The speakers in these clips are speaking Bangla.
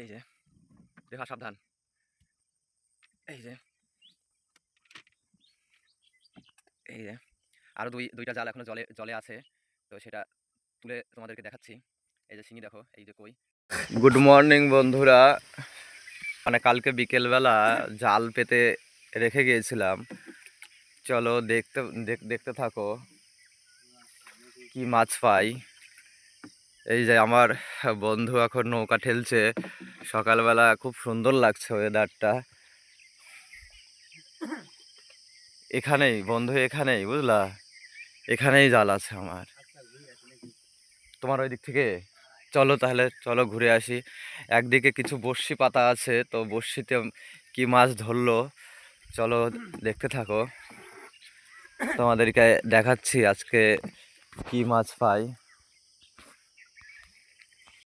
এই যে দেখা সাবধান। এই যে। এই যে আরও দুই, দুইটা জাল এখনও জলে জলে আছে, তো সেটা তুলে তোমাদেরকে দেখাচ্ছি। এই যে শিঙি দেখো, এই যে কই। গুড মর্নিং বন্ধুরা। মানে কালকে বিকেলবেলা জাল পেতে রেখে গিয়েছিলাম। চলো দেখতে দেখতে থাকো। কি মাছ পাই? এই যে আমার বন্ধু এখন নৌকা ঠেলছে। সকালবেলা খুব সুন্দর লাগছে ওয়েদারটা এখানেই, বন্ধু এখানেই, বুঝলা? এখানেই জাল আছে আমার। তোমার ওই দিক থেকে? চলো তাহলে, চলো ঘুরে আসি। একদিকে কিছু বড়শি পাতা আছে, তো বড়শিতে কি মাছ ধরলো? চলো দেখতে থাকো। তোমাদেরকে দেখাচ্ছি আজকে কি মাছ পাই।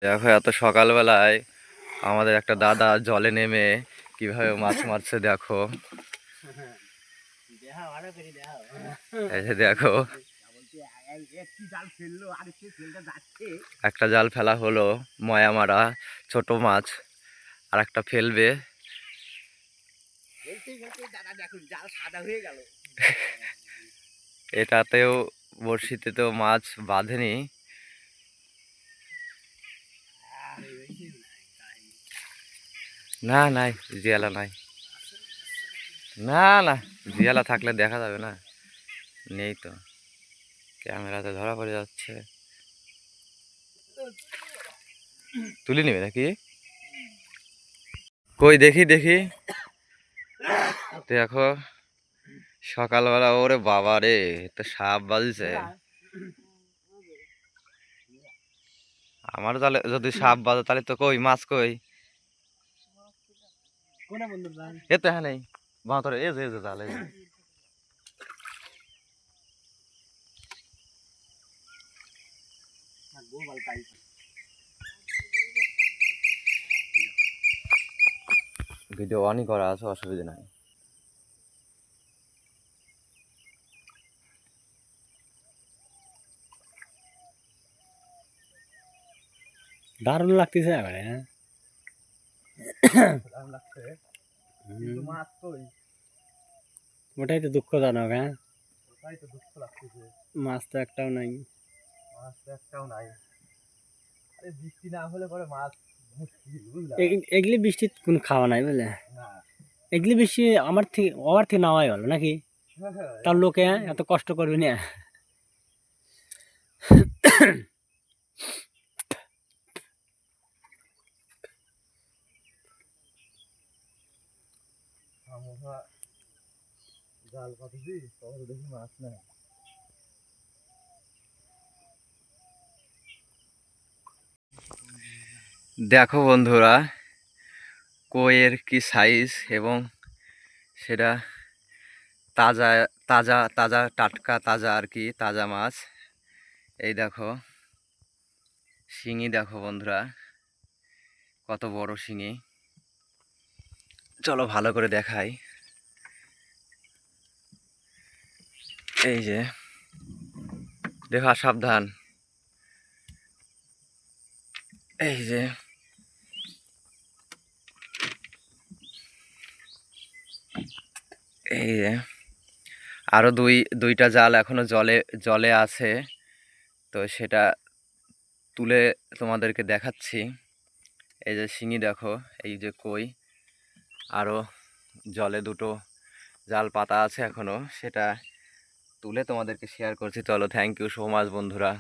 দেখো এত সকালবেলায় আমাদের একটা দাদা জলে নেমে কীভাবে মাছ মারছে দেখো। দেখো, একটা জাল ফেলা হলো ময়া মারা, ছোট মাছ, আর একটা ফেলবে। এটাতেও বড়শিতে তো মাছ বাঁধেনি। না, নাই, জিয়ালা নাই। না না, জিয়ালা থাকলে দেখা যাবে না। নেই তো। ক্যামেরাতে ধরা পড়ে যাচ্ছে। তুলে নেবে নাকি? কই, দেখি দেখি। দেখো, সকালবেলা ওরে বাবা রে, তো সাপ বাজছে। আমার তাহলে যদি সাপ বাজে, তাহলে তো কই, মাছ কই? এ তো হ্যাঁ নেই। এ যে এ যে জাল। ভিডিও অনই করা আছে। অসুবিধা নাই। দারুণ লাগতেছে এবারে হ্যাঁ ওটাই তো দুঃখজনক হ্যাঁ? ওটাই তো দুঃখ লাগতেছে মাছ তো একটাও নাই। মাছ তো একটাও নাই। আরে বৃষ্টি না হলে পরে মাছ মুশকিল বুঝলা? এগ- এগুলি বৃষ্টির কোনো খাওয়া নাই বুঝলে? এগুলি বৃষ্টি আমার থেকে আমার থেকে নেওয়াই ভালো নাকি? তার লোকে হ্যাঁ, এত কষ্ট করবে না। জাল তখন দেখি মাছ দেখো বন্ধুরা কইয়ের কি সাইজ এবং সেটা তাজা তাজা তাজা, টাটকা, তাজা আর কি, তাজা মাছ। এই দেখো, শিঙি দেখো বন্ধুরা, কত বড় শিঙি। চলো ভালো করে দেখাই। এই যে, দেখা সাবধান। এই যে। এই যে। আরও দুই, দুইটা জাল এখনও জলে জলে আছে। তো সেটা তুলে তোমাদেরকে দেখাচ্ছি। এই যে শিঙি দেখো, এই যে কই। আরও জলে দুটো জাল পাতা আছে এখনও সেটা তুলে তোমাদেরকে শেয়ার করছি। চলো থ্যাংক ইউ সো মাচ বন্ধুরা।